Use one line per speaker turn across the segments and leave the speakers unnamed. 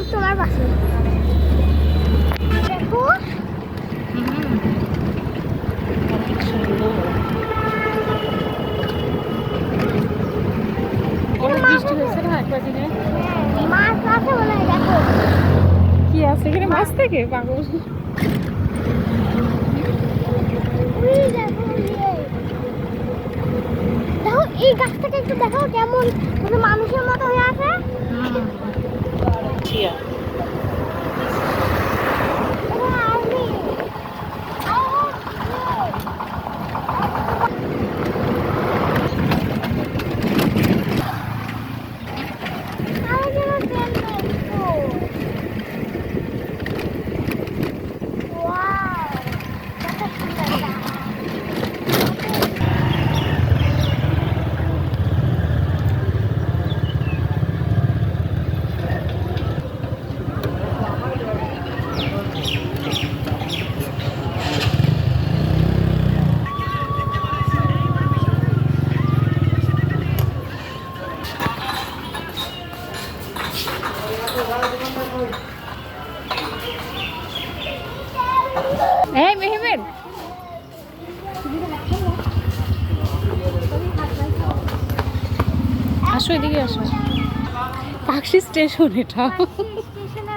আমি তোমার
পাশে হ্যাঁ, দেখো। কি আছে এখানে মাছ থেকে? পাগল। দেখো এই গাছটাকে একটু দেখো কেমন। মানুষের মতো হয়ে আছে।
এই মেহমেদ আসো এদিকে আসো। পাকশি স্টেশন এটা।
স্টেশনে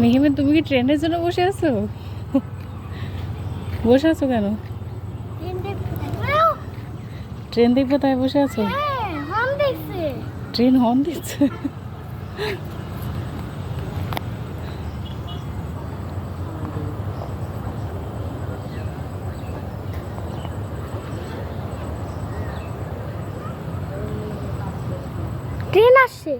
মেহমেদ তুমি কি ট্রেনের জন্য বসে আছো? বসে আছো কেন? ট্রেন দেখব তাই বসে আছো? ট্রেন হর্ন দিচ্ছে।
ট্রেন আসছে।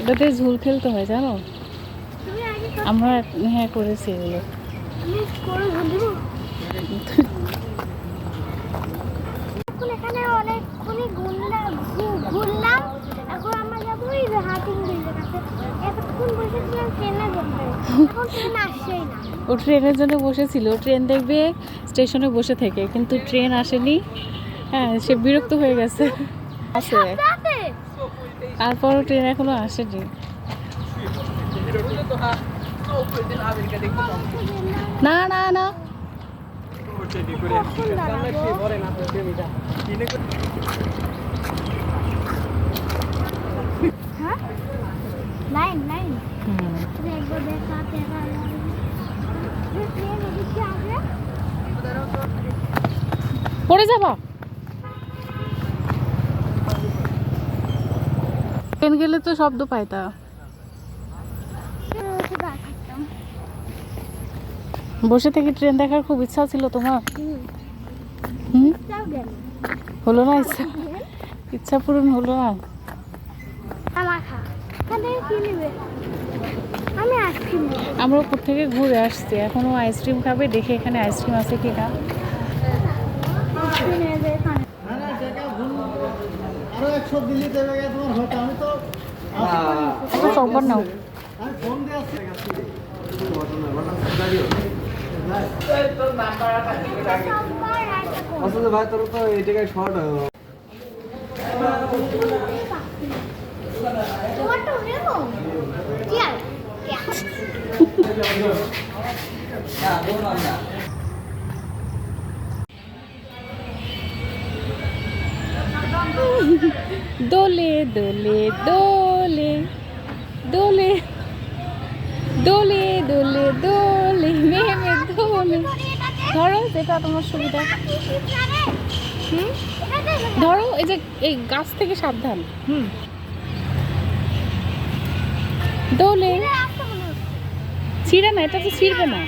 এটাতে ঝুল খেলতে হয় জানো? আমরা হ্যাঁ করেছি এগুলো।
এখন এখানে অনেকক্ষণই ঘুরলাম ঘু- ঘুরলাম। এখন আমরা যাব ওই হাতিং কাছে এতক্ষণ বসেছিলাম ট্রেনে বসে এখন ট্রেন আসছেই না।
ও ট্রেনের জন্য বসেছিল। ট্রেন দেখবে স্টেশনে বসে থেকে কিন্তু ট্রেন আসেনি। হ্যাঁ সে বিরক্ত হয়ে গেছে। আছে
রাতে
তারপরও ট্রেন এখনও আসেনি। না না না।
হ্যাঁ? তুমি একবার দেখা দেখা ট্রেন এদিকে আসবে
পড়ে যাবা? ট্রেন গেলে তো শব্দ পায় তা। বসে থেকে ট্রেন দেখার খুব ইচ্ছা ছিল তোমার। হলো না ইচ্ছা? ইচ্ছা পূরণ হলো না
আমার খা এখান থেকে কি নেবে আমি আইসক্রিম নেব
আমরা উপর থেকে ঘুরে আসছি। এখনও আইসক্রিম খাবে, দেখে এখানে আইসক্রিম আছে কি না চকবার নাও
ভাই তোর তো এই জায়গায় শর্ট
কি আর?
দোলে দোলে দোলে দোলে দোলে দোলে দোলে, মেমে দোলে। ধরো, যেটা তোমার সুবিধা।
এটা
ধরো, এই যে, এই গাছ থেকে সাবধান। হুম। দোলে। ছিঁড়ে না এটা তো ছিঁড়বে না।